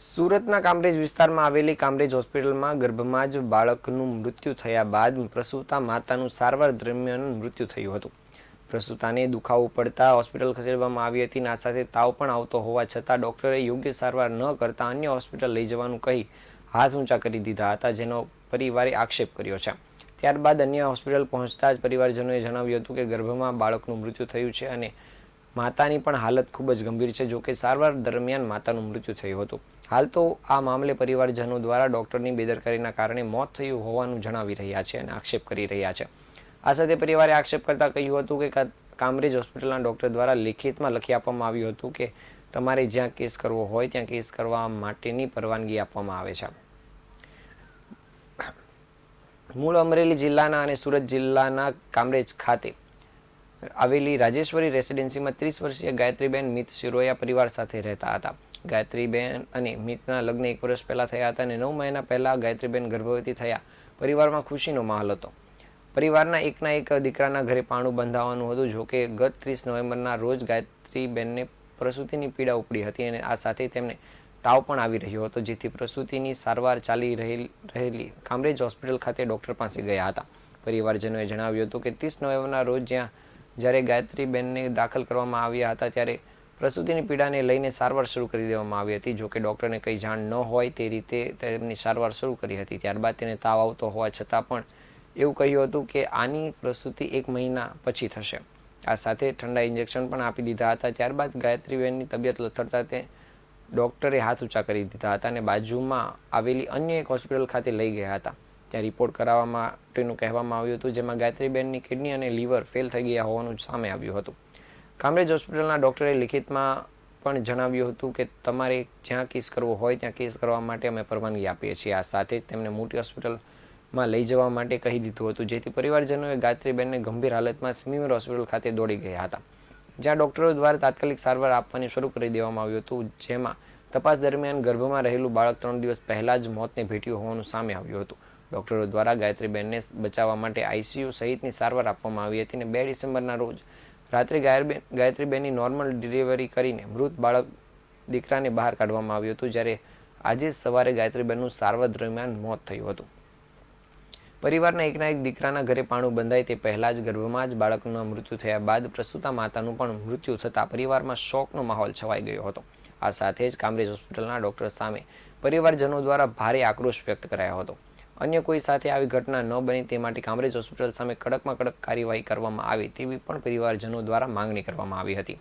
સુરતના કામરેજ વિસ્તારમાં આવેલી કામરેજ હોસ્પિટલમાં ગર્ભમાં જ બાળકનું મૃત્યુ થયા બાદ પ્રસૂતા માતાનું સારવાર દરમિયાન મૃત્યુ થયું હતું. પ્રસૂતાને દુખાવો પડતા હોસ્પિટલ ખસેડવામાં આવી હતી અને સાથે તાવ પણ આવતો હોવા છતાં ડોક્ટરે યોગ્ય સારવાર ન કરતા અન્ય હોસ્પિટલ લઈ જવાનું કહી હાથ ઊંચા કરી દીધા હતા, જેનો પરિવારે આક્ષેપ કર્યો છે. ત્યારબાદ અન્ય હોસ્પિટલ પહોંચતા જ પરિવારજનોએ જણાવ્યું હતું કે ગર્ભમાં બાળકનું મૃત્યુ થયું છે અને માતાની પણ હાલત ખૂબ જ ગંભીર છે જોકે સારવાર દરમિયાન માતાનું મૃત્યુ થયું હતું. હાલ તો આ મામલે પરિવારજનો દ્વારા ડોક્ટરની બેદરકારીના કારણે મોત થયું હોવાનું જણાવી રહ્યા છે અને આક્ષેપ કરી રહ્યા છે. આ સાથે પરિવારે આક્ષેપ કરતા કહ્યું હતું કે, કામરેજ હોસ્પિટલના ડોક્ટર દ્વારા લિખિતમાં લખી આપવામાં આવ્યું હતું કે તમારે જ્યાં કેસ કરવો હોય ત્યાં કેસ કરવા માટેની પરવાનગી આપવામાં આવે છે. મૂળ અમરેલી જિલ્લાના અને સુરત જિલ્લાના કામરેજ ખાતે આવેલી રાજેશ્વરી રેસિડેન્સીમાં ત્રીસ વર્ષીય ગાયત્રીબેન મિત શિરોયા પરિવાર સાથે રહેતા હતા. ગાયત્રીબેન અને મિતના લગ્ન એક વર્ષ પહેલા થયા હતા અને નવ મહિના પહેલા ગાયત્રીબેન ગર્ભવતી થયા. પરિવારમાં ખુશીનો માહોલ હતો. પરિવારના એકના એક દીકરાના ઘરે પાણું બંધાવવાનું હતું જોકે ગત ત્રીસ નવેમ્બરના રોજ ગાયત્રીબેનને પ્રસૂતિની પીડા ઉપડી હતી અને આ સાથે તેમને તાવ પણ આવી રહ્યો હતો, જેથી પ્રસૂતિની સારવાર ચાલી રહેલ- કામરેજ હોસ્પિટલ ખાતે ડોક્ટર પાસે ગયા હતા. પરિવારજનોએ જણાવ્યું હતું કે ત્રીસ નવેમ્બરના રોજ જ્યાં જ્યારે ગાયત્રીબેનને દાખલ કરવામાં આવ્યા હતા ત્યારે પ્રસૂતિની પીડાને લઈને સારવાર શરૂ કરી દેવામાં આવી હતી. જોકે ડૉક્ટરને કંઈ જાણ ન હોય તે રીતે તેમની સારવાર શરૂ કરી હતી. ત્યારબાદ તેને તાવ આવતો હોવા છતાં પણ એવું કહ્યું હતું કે આની પ્રસૂતિ એક મહિના પછી થશે. આ સાથે ઠંડા ઇન્જેક્શન પણ આપી દીધા હતા. ત્યારબાદ ગાયત્રીબેનની તબિયત લથડતા તે ડૉક્ટરે હાથ ઊંચા કરી દીધા હતા અને બાજુમાં આવેલી અન્ય એક હોસ્પિટલ ખાતે લઈ ગયા હતા. ત્યાં રિપોર્ટ કરાવવા માટેનું કહેવામાં આવ્યું હતું, જેમાં ગાયત્રીબેનની કિડની અને લીવર ફેલ થઈ ગયા હોવાનું સામે આવ્યું હતું. કામરેજ હોસ્પિટલના ડૉક્ટરે લિખિતમાં પણ જણાવ્યું હતું કે તમારે જ્યાં કેસ કરવો હોય ત્યાં કેસ કરવા માટે અમે પરવાનગી આપીએ છીએ. આ સાથે જ તેમને મોટી હોસ્પિટલમાં લઈ જવા માટે કહી દીધું હતું, જેથી પરિવારજનોએ ગાયત્રીબેનને ગંભીર હાલતમાં સિમિમર હોસ્પિટલ ખાતે દોડી ગયા હતા. જ્યાં ડૉક્ટરો દ્વારા તાત્કાલિક સારવાર આપવાની શરૂ કરી દેવામાં આવ્યું હતું, જેમાં તપાસ દરમિયાન ગર્ભમાં રહેલું બાળક ત્રણ દિવસ પહેલાં જ મોતને ભેટ્યું હોવાનું સામે આવ્યું હતું. ડોક્ટરો દ્વારા ગાયત્રીબેનને બચાવવા માટે આઈસીયુ સહિતની સારવાર આપવામાં આવી હતી અને બે ડિસેમ્બરના રોજ રાત્રે ગાયરબેન ગાયત્રીબેનની નોર્મલ ડિલિવરી કરીને મૃત બાળક દીકરાને બહાર કાઢવામાં આવ્યું હતું, જ્યારે આજે સવારે ગાયત્રીબેનનું સારવાર દરમિયાન મોત થયું હતું. પરિવારના એકના એક દીકરાના ઘરે પાણું બંધાય તે પહેલાં જ ગર્ભમાં જ બાળકનું મૃત્યુ થયા બાદ પ્રસૂતા માતાનું પણ મૃત્યુ થતાં પરિવારમાં શોકનો માહોલ છવાઈ ગયો હતો. આ સાથે જ કામરેજ હોસ્પિટલના ડોક્ટર સામે પરિવારજનો દ્વારા ભારે આક્રોશ વ્યક્ત કરાયો હતો. અન્ય કોઈ સાથે આવી ઘટના ન બને તે માટે કામરેજ હોસ્પિટલ સામે કડકમાં કડક કાર્યવાહી કરવામાં આવે તેવી પણ પરિવારજનો દ્વારા માંગણી કરવામાં આવી હતી.